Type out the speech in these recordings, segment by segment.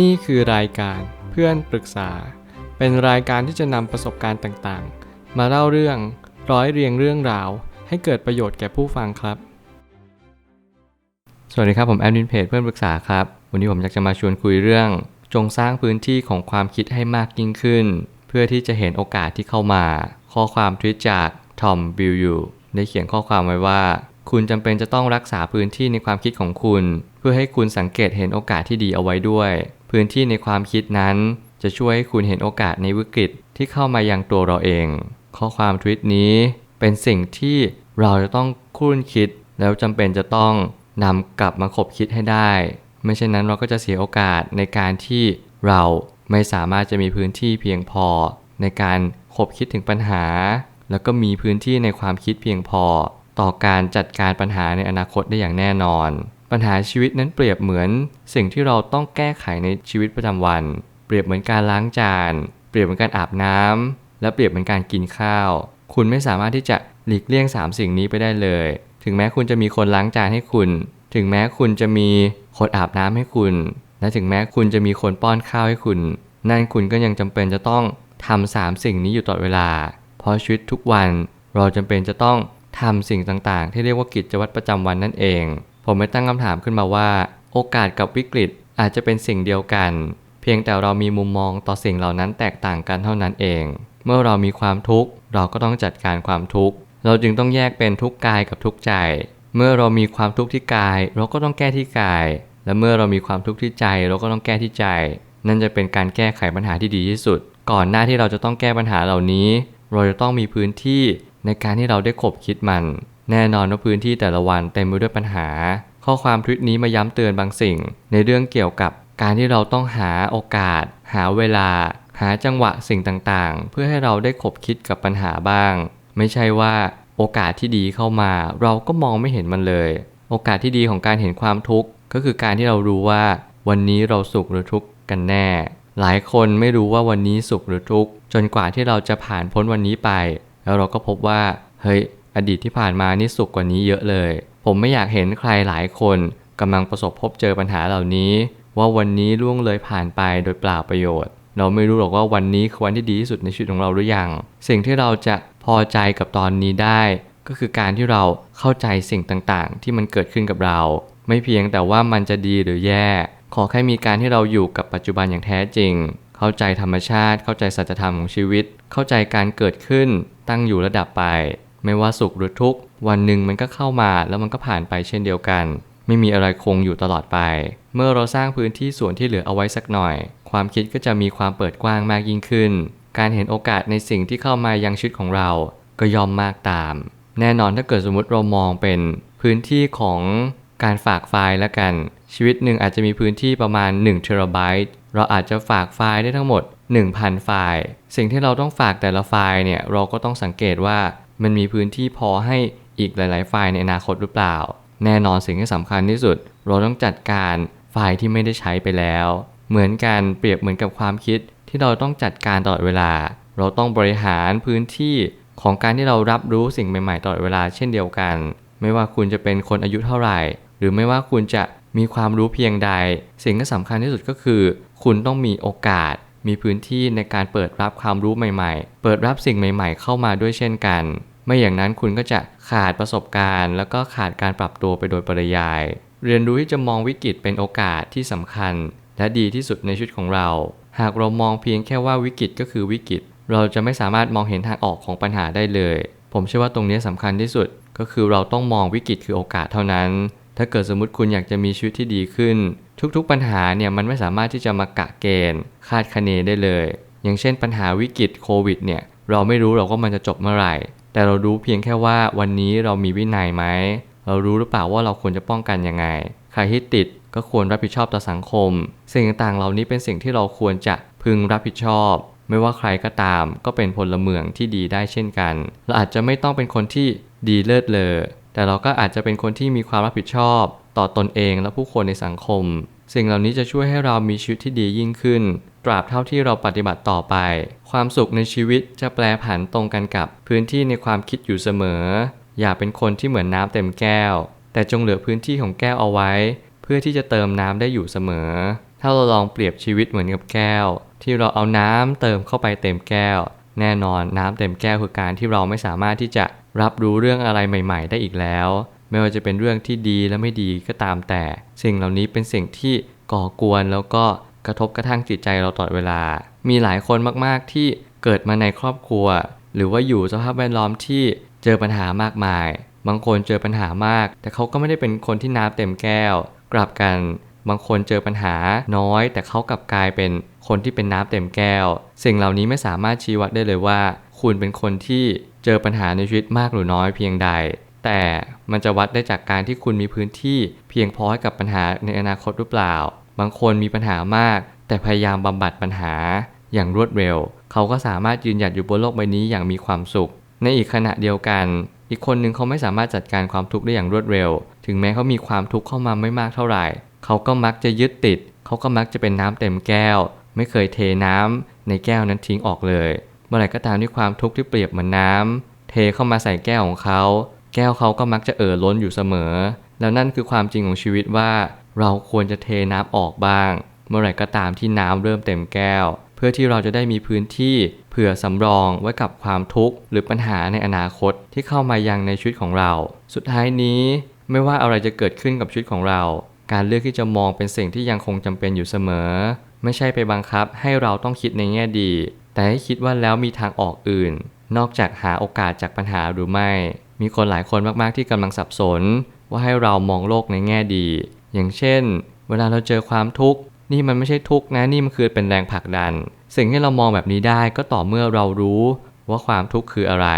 นี่คือรายการเพื่อนปรึกษา เป็นรายการที่จะนำประสบการณ์ต่างๆ มาเล่าเรื่องร้อยเรียงเรื่องราว ให้เกิดประโยชน์แก่ผู้ฟังครับ สวัสดีครับผมแอดมินเพจเพื่อนปรึกษาครับ วันนี้ผมอยากจะมาชวนคุยเรื่อง จงสร้างพื้นที่ของความคิดให้มากยิ่งขึ้น เพื่อที่จะเห็นโอกาสที่เข้ามา ข้อความทวิตจากทอมบิลยูได้เขียนข้อความไว้ว่า คุณจำเป็นจะต้องรักษาพื้นที่ในความคิดของคุณ เพื่อให้คุณสังเกตเห็นโอกาสที่ดีเอาไว้ด้วย พื้นที่ในความคิดนั้น จะช่วยให้คุณเห็นโอกาสในวิกฤตที่เข้ามายังตัวเราเอง ข้อความทวิตนี้เป็นสิ่งที่เราจะต้องคุ้นคิด แล้วจำเป็นจะต้องนำกลับมาคบคิดให้ได้ ไม่เช่นนั้นเราก็จะเสียโอกาสในการที่เราไม่สามารถจะมีพื้นที่เพียงพอ ในการคบคิดถึงปัญหา แล้วก็มีพื้นที่ในความคิดเพียงพอ ต่อการจัดการปัญหาในอนาคตได้อย่างแน่นอน ปัญหาชีวิตนั้นเปรียบเหมือน สิ่งที่เราต้องแก้ไขในชีวิตประจำวัน เปรียบเหมือนการล้างจาน เปรียบเหมือนการอาบน้ำและเปรียบเหมือนการกินข้าว คุณไม่สามารถที่จะหลีกเลี่ยง 3 สิ่งนี้ไปได้เลย ถึงแม้คุณจะมีคนล้างจานให้คุณ ถึงแม้คุณจะมีคนอาบน้ำให้คุณ และถึงแม้คุณจะมีคนป้อนข้าวให้คุณ นั่นคุณก็ยังจำเป็นจะต้องทำสามสิ่งนี้อยู่ตลอดเวลา เพราะชีวิตทุกวันเราจำเป็นจะต้องทำสิ่งต่างๆ ที่เรียกว่ากิจวัตรประจำวันนั่นเอง ผมไม่ตั้งคำถามขึ้นมาว่า โอกาสกับวิกฤตอาจจะเป็นสิ่งเดียวกัน เพียงแต่เรามีมุมมองต่อสิ่งเหล่านั้นแตกต่างกันเท่านั้นเอง เมื่อเรามีความทุกข์ เราก็ต้องจัดการความทุกข์ เราจึงต้องแยกเป็นทุกข์กายกับทุกข์ใจ เมื่อเรามีความทุกข์ที่กาย เราก็ต้องแก้ที่กาย และเมื่อเรามีความทุกข์ที่ใจ เราก็ต้องแก้ที่ใจ นั่นจะเป็นการแก้ไขปัญหาที่ดีที่สุด ก่อนหน้าที่เราจะต้องแก้ปัญหาเหล่านี้ เราจะต้องมีพื้นที่ในการที่เราได้ขบคิดมัน แน่นอนว่าพื้นที่แต่ละวันเต็มไปด้วยปัญหา ข้อความทวิตนี้มาย้ำเตือนบางสิ่ง ในเรื่องเกี่ยวกับการที่เราต้องหาโอกาส หาเวลา หาจังหวะสิ่งต่างๆ เพื่อให้เราได้ขบคิดกับปัญหาบ้าง ไม่ใช่ว่าโอกาสที่ดีเข้ามา เราก็มองไม่เห็นมันเลย โอกาสที่ดีของการเห็นความทุกข์ก็คือการที่เรารู้ว่า วันนี้เราสุขหรือทุกข์กันแน่ หลายคนไม่รู้ว่าวันนี้สุขหรือทุกข์จนกว่าที่เราจะผ่านพ้นวันนี้ไป แล้วเราก็พบว่าเฮ้ย อดีตที่ผ่านมานี่สุขกว่านี้เยอะเลย ผมไม่อยากเห็นใครหลายคนกำลังประสบพบเจอปัญหาเหล่านี้ ว่าวันนี้ล่วงเลยผ่านไปโดยเปล่าประโยชน์ เราไม่รู้หรอกว่าวันนี้คือวันที่ดีที่สุดในชีวิตของเราหรือยัง สิ่งที่เราจะพอใจกับตอนนี้ได้ ก็คือการที่เราเข้าใจสิ่งต่างๆ ที่มันเกิดขึ้นกับเรา ไม่เพียงแต่ว่ามันจะดีหรือแย่ ขอแค่มีการที่เราอยู่กับปัจจุบันอย่างแท้จริง เข้าใจธรรมชาติ เข้าใจสัจธรรมของชีวิต เข้าใจการเกิดขึ้นตั้งอยู่ระดับไป ไม่ว่าสุขหรือทุกข์ วันหนึ่งมันก็เข้ามาแล้วมันก็ผ่านไปเช่นเดียวกัน ไม่มีอะไรคงอยู่ตลอดไป เมื่อเราสร้างพื้นที่ส่วนที่เหลือเอาไว้สักหน่อย ความคิดก็จะมีความเปิดกว้างมากยิ่งขึ้น การเห็นโอกาสในสิ่งที่เข้ามายังชีวิตของเราก็ยอมมากตาม แน่นอนถ้าเกิดสมมติเรามองเป็นพื้นที่ของการฝากไฟล์แล้วกัน ชีวิตหนึ่งอาจจะมีพื้นที่ประมาณ1เทราไบต์เราอาจจะฝากไฟล์ได้ทั้งหมด 1,000 ไฟล์ สิ่งที่เราต้องฝากแต่ละไฟล์เนี่ยเราก็ต้องสังเกตว่า มันมีพื้นที่พอให้อีกหลายๆไฟล์ในอนาคตหรือเปล่า แน่นอนสิ่งที่สำคัญที่สุด เราต้องจัดการไฟล์ที่ไม่ได้ใช้ไปแล้ว เหมือนกันเปรียบเหมือนกับความคิดที่เราต้องจัดการตลอดเวลา เราต้องบริหารพื้นที่ของการที่เรารับรู้สิ่งใหม่ ๆ ตลอดเวลาเช่นเดียวกัน ไม่ว่าคุณจะเป็นคนอายุเท่าไหร่ หรือไม่ว่าคุณจะมีความรู้เพียงใด สิ่งที่สำคัญที่สุดก็คือ คุณต้องมีโอกาส มีพื้นที่ในการเปิดรับความรู้ใหม่ๆ เปิดรับสิ่งใหม่ ๆ เข้ามาด้วยเช่นกัน ไม่อย่างนั้นคุณก็จะขาดประสบการณ์ แล้วก็ขาดการปรับตัวไปโดยปริยาย เรียนรู้ที่จะมองวิกฤตเป็นโอกาสที่สำคัญ และดีที่สุดในชีวิตของเรา หากเรามองเพียงแค่ว่าวิกฤตก็คือวิกฤต เราจะไม่สามารถมองเห็นทางออกของปัญหาได้เลย ผมเชื่อว่าตรงนี้สำคัญที่สุด ก็คือเราต้องมองวิกฤตคือโอกาสเท่านั้น ถ้าเกิดสมมติคุณอยากจะมีชีวิตที่ดีขึ้น ทุกๆปัญหาเนี่ยมันไม่สามารถที่จะมากะเกณฑ์คาดคะเนได้เลย อย่างเช่นปัญหาวิกฤตโควิดเนี่ยเราไม่รู้หรอกว่ามันจะจบเมื่อไหร่ แต่เรารู้เพียงแค่ว่าวันนี้เรามีวินัยไหมเรารู้หรือเปล่าว่าเราควรจะป้องกันยังไง ใครที่ติดก็ควรรับผิดชอบต่อสังคม สิ่งต่างๆ เหล่านี้เป็นสิ่งที่เราควรจะพึงรับผิดชอบ ไม่ว่าใครก็ตาม ก็เป็นพลเมืองที่ดีได้เช่นกัน เราอาจจะไม่ต้องเป็นคนที่ดีเลิศเลอแต่เราก็อาจจะเป็นคนที่มีความรับผิดชอบ ต่อตอนเองและผู้คนในสังคม สิ่งเหล่านี้จะช่วยให้เรามีชีวิตที่ดียิ่งขึ้น ตราบเท่าที่เราปฏิบัติต่อไป ความสุขในชีวิตจะแปลผันตรงกันกับพื้นที่ในความคิดอยู่เสมอ อย่าเป็นคนที่เหมือนน้ำเต็มแก้ว แต่จงเหลือพื้นที่ของแก้วเอาไว้ เพื่อที่จะเติมน้ำได้อยู่เสมอ ถ้าเราลองเปรียบชีวิตเหมือนกับแก้ว ที่เราเอาน้ำเติมเข้าไปเต็มแก้ว แน่นอนน้ำเต็มแก้วคือการที่เราไม่สามารถที่จะรับรู้เรื่องอะไรใหม่ ๆ ได้อีกแล้ว ไม่ว่าจะเป็นเรื่องที่ดีและไม่ดีก็ตามแต่ สิ่งเหล่านี้เป็นสิ่งที่ก่อกวนแล้วก็กระทบกระทั่งจิตใจเราตลอดเวลา มีหลายคนมากๆที่เกิดมาในครอบครัว หรือว่าอยู่สภาพแวดล้อมที่เจอปัญหามากมาย บางคนเจอปัญหามาก แต่เขาก็ไม่ได้เป็นคนที่น้ำเต็มแก้ว กลับกัน บางคนเจอปัญหาน้อย แต่เขากลับกลายเป็นคนที่เป็นน้ำเต็มแก้ว สิ่งเหล่านี้ไม่สามารถชี้วัดได้เลยว่า คุณเป็นคนที่เจอปัญหาในชีวิตมากหรือน้อยเพียงใด แต่มันจะวัดได้จากการที่คุณมีพื้นที่เพียงพอให้กับปัญหาในอนาคตหรือเปล่า บางคนมีปัญหามาก แต่พยายามบำบัดปัญหาอย่างรวดเร็ว เขาก็สามารถยืนหยัดอยู่บนโลกใบนี้อย่างมีความสุข ในอีกขณะเดียวกัน อีกคนหนึ่งเขาไม่สามารถจัดการความทุกข์ได้อย่างรวดเร็ว ถึงแม้เขามีความทุกข์เข้ามาไม่มากเท่าไหร่ เขาก็มักจะยึดติด เขาก็มักจะเป็นน้ำเต็มแก้ว ไม่เคยเทน้ำในแก้วนั้นทิ้งออกเลย เมื่อไหร่ก็ตามที่ความทุกข์ที่เปรียบเหมือนน้ำเทเข้ามาใส่แก้วของเขา แก้วเขาก็มักจะเอ่อล้นอยู่เสมอ แล้วนั่นคือความจริงของชีวิตว่า เราควรจะเทน้ำออกบ้าง เมื่อไหร่ก็ตามที่น้ำเริ่มเต็มแก้ว เพื่อที่เราจะได้มีพื้นที่เผื่อสำรองไว้กับความทุกข์หรือปัญหาในอนาคตที่เข้ามายังในชีวิตของเรา สุดท้ายนี้ไม่ว่าอะไรจะเกิดขึ้นกับชีวิตของเรา การเลือกที่จะมองเป็นสิ่งที่ยังคงจำเป็นอยู่เสมอ ไม่ใช่ไปบังคับให้เราต้องคิดในแง่ดี แต่ให้คิดว่าแล้วมีทางออกอื่น นอกจากหาโอกาสจากปัญหาหรือไม่ มีคนหลายคนมากๆที่กำลังสับสน ว่าให้เรามองโลกในแง่ดี อย่างเช่น เวลาเราเจอความทุกข์นี่มันไม่ใช่ทุกข์นะนี่มันคือเป็นแรงผลักดัน สิ่งที่เรามองแบบนี้ได้ก็ต่อเมื่อเรารู้ว่าความทุกข์คืออะไร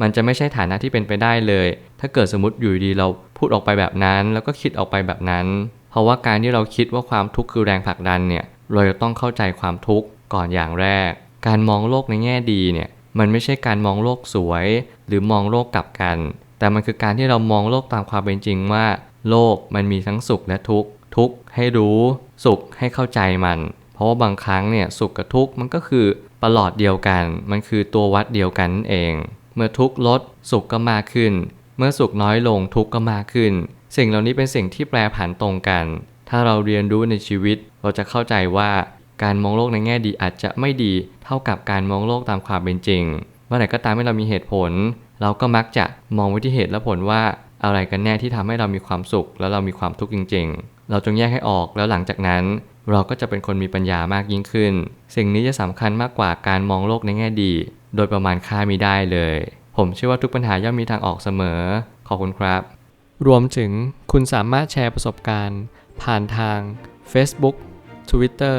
มันจะไม่ใช่ฐานะที่เป็นไปได้เลย ถ้าเกิดสมมติอยู่ดีเราพูดออกไปแบบนั้น แล้วก็คิดออกไปแบบนั้น เพราะว่าการที่เราคิดว่าความทุกข์คือแรงผลักดันเนี่ย เราจะต้องเข้าใจความทุกข์ก่อนอย่างแรก การมองโลกในแง่ดีเนี่ย มันไม่ใช่การมองโลกสวย หรือมองโลกกลับกัน แต่มันคือการที่เรามองโลกตามความเป็นจริงว่า โลกมันมีทั้งสุขและทุกข์ ทุกข์ให้รู้ สุขให้เข้าใจมัน เพราะว่าบางครั้งเนี่ยสุขกับทุกข์มันก็คือประหลอดเดียวกัน มันคือตัววัดเดียวกันนั่นเอง เมื่อทุกข์ลดสุขก็มากขึ้น เมื่อสุขน้อยลงทุกข์ก็มากขึ้น สิ่งเหล่านี้เป็นสิ่งที่แปรผันตรงกัน ถ้าเราเรียนรู้ในชีวิตเราจะเข้าใจว่า การมองโลกในแง่ดีอาจจะไม่ดีเท่ากับการมองโลกตามความเป็นจริง เมื่อไหร่ก็ตามที่เรามีเหตุผล เราก็มักจะมองวิธีเหตุและผลว่าอะไรกันแน่ที่ทำให้เรามีความสุข แล้วเรามีความทุกข์จริง ๆ เราจงแยกให้ออกแล้วหลังจากนั้น เราก็จะเป็นคนมีปัญญามากยิ่งขึ้น สิ่งนี้จะสำคัญมากกว่าการมองโลกในแง่ดี โดยประมาณค่ามีได้เลย ผมเชื่อว่าทุกปัญหาย่อมมีทางออกเสมอ ขอบคุณครับ รวมถึงคุณสามารถแชร์ประสบการณ์ ผ่านทาง Facebook Twitter